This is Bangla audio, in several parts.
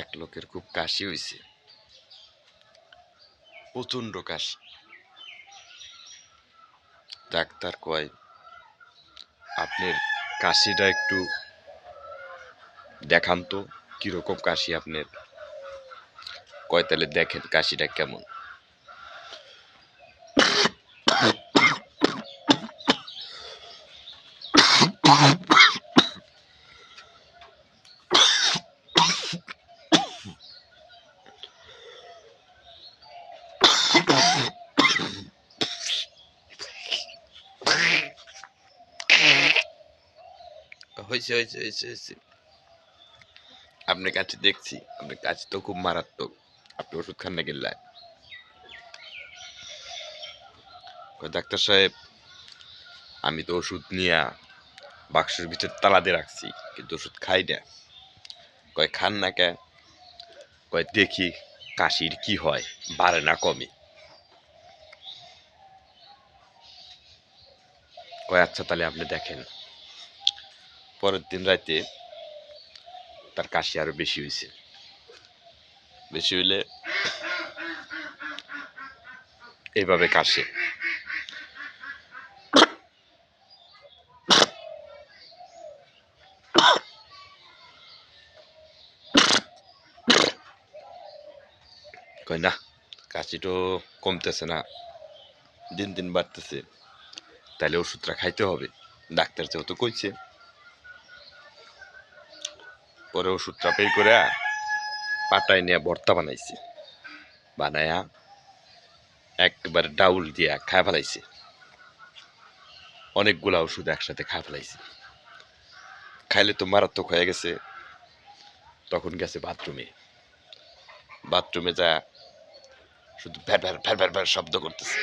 এক লোকের খুব কাশি হয়েছে প্রচণ্ড কাশি। ডাক্তার কয়, আপনার কাশিটা একটু দেখান তো, কীরকম কাশি আপনার? কয়, তাহলে দেখেন কাশিটা কেমন? হয়েছে হয়েছে হয়েছে হয়েছে। আপনার কাছে দেখছি, আপনার কাছে তো খুব মারাত্মক। আপনি ওষুধ খান না গেলে ডাক্তার সাহেব, আমি তো ওষুধ নিয়ে বাক্সের ভিতর তালা দিয়ে রাখছি, কিন্তু ওষুধ খাই না। কয় খান না কে? কয় দেখি কাশির কি হয়, বাড়ে না কমে। কয় আচ্ছা তাহলে আপনি দেখেন। পরের দিন রাতে তার কাশি আরও বেশি হয়েছে বেশি হইলে এইভাবে কাশে। কয় না কাশি তো কমতেছে না, দিন দিন বাড়তেছে। তাহলে ওষুধটা খাইতে হবে। ডাক্তার যেহেতু কইছে পরে ওষুধ পে করে পাটায় নিয়ে ভর্তা বানাইছে। বানায়া একবার ডাউল দিয়া খায় ফেলাইছে। অনেকগুলা ওষুধ একসাথে খায় ফেলাইছে। খাইলে তো মারাত্মক হয়ে গেছে, তখন গেছে বাথরুমে। বাথরুমে যা শুধু ভ্যার ভ্যার ভ্যার ভ্যার ভ্যার শব্দ করতেছে।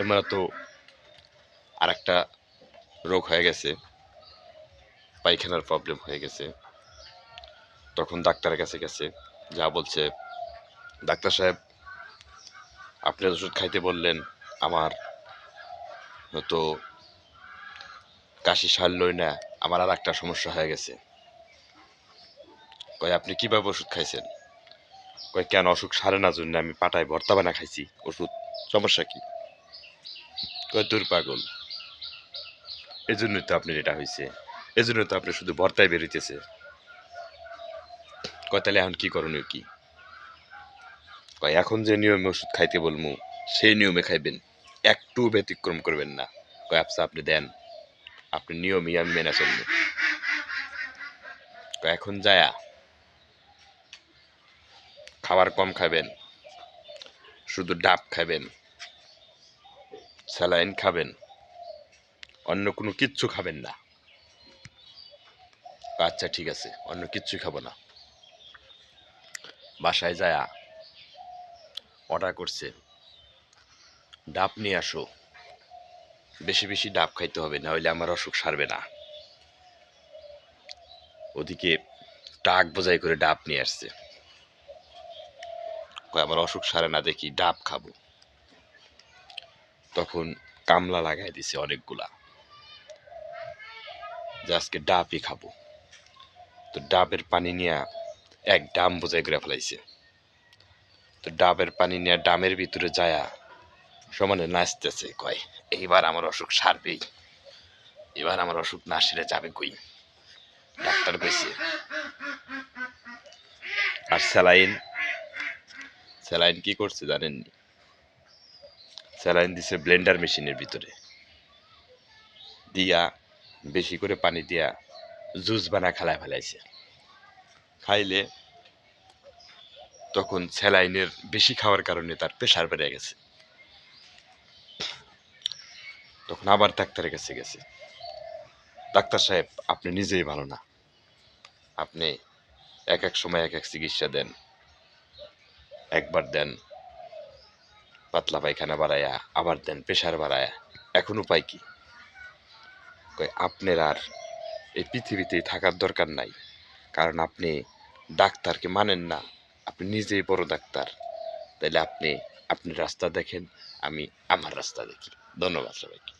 এমন তো আর একটা রোগ হয়ে গেছে। পায়খানার প্রবলেম হয়ে গেছে। তখন ডাক্তারের কাছে গেছে, যা বলছে, ডাক্তার সাহেব, আপনি ওষুধ খাইতে বললেন, আমার তো কাশি সারলই না, আমার আর একটা সমস্যা হয়ে গেছে। কয়, আপনি কীভাবে ওষুধ খাইছেন? কয়, কেন অসুখ সারে না জন্য আমি পাটায় ভর্তা বানা খাইছি, ওষুধ, সমস্যা কি? কয় দূর পাগল এই জন্যই তো আপনার এটা হয়েছে এই জন্য তো আপনি শুধু ভর্তায় বেরোইতেছে কয়, তাহলে এখন কি করণীয় কি? কয়, এখন যে নিয়মে ওষুধ খাইতে বলমু, সেই নিয়মে খাইবেন। একটু ব্যতিক্রম করবেন না। কয় আপসা আপনি দেন। আপনি নিয়মই আমি মেনে চলবো। কয়, এখন যায়া। খাবার কম খাবেন। শুধু ডাব খাবেন। স্যালাইন খাবেন। অন্য কোনো কিচ্ছু খাবেন না। আচ্ছা ঠিক আছে, অন্য কিচ্ছুই খাব না। বাসায় যায়া অর্ডার করছে। ডাব নিয়ে আসো। বেশি বেশি ডাব খাইতে হবে না হলে আমার অসুখ সারবে না। ওদিকে টাক বোঝাই করে ডাব নিয়ে আসছে। আমার অসুখ সারে না, দেখি ডাব খাব। তখন কামলা লাগাই দিছে অনেকগুলা। যে আজকে ডাবই খাব। তো ডাবের পানি নিয়ে এক ডাম বোঝাই করে ফেলাইছে। তো ডাবের পানি নিয়ে ডামের ভিতরে যায়া সমানে নাচতেছে, কয়, এইবার আমার অসুখ সারবেই। এবার আমার অসুখ না সেরে যাবে কই? ডাক্তার কইছে, আর স্যালাইন স্যালাইন কি করছে জানেননি? স্যালাইন দিছে ব্লেন্ডার মেশিনের ভিতরে। দিয়া বেশি করে পানি দিয়া জুস বানা খালায় ফেলাইছে। খাইলে তখন স্যালাইনের বেশি খাওয়ার কারণে তার প্রেশার বেড়ে গেছে। তখন আবার ডাক্তারের কাছে গেছে। ডাক্তার সাহেব, আপনি নিজেই ভালো না। আপনি এক এক সময় এক এক চিকিৎসা দেন। একবার দেন, পাতলা পায়খানা বাড়ায়া, আবার দেন, প্রেশার বাড়ায়া। এখন উপায় কি? আপনার আর এই পৃথিবীতেই থাকার দরকার নাই। কারণ আপনি ডাক্তারকে মানেন না। আপনি নিজেই বড় ডাক্তার। তাহলে আপনি আপনি রাস্তা দেখেন, আমি আমার রাস্তা দেখি। ধন্যবাদ সবাইকে।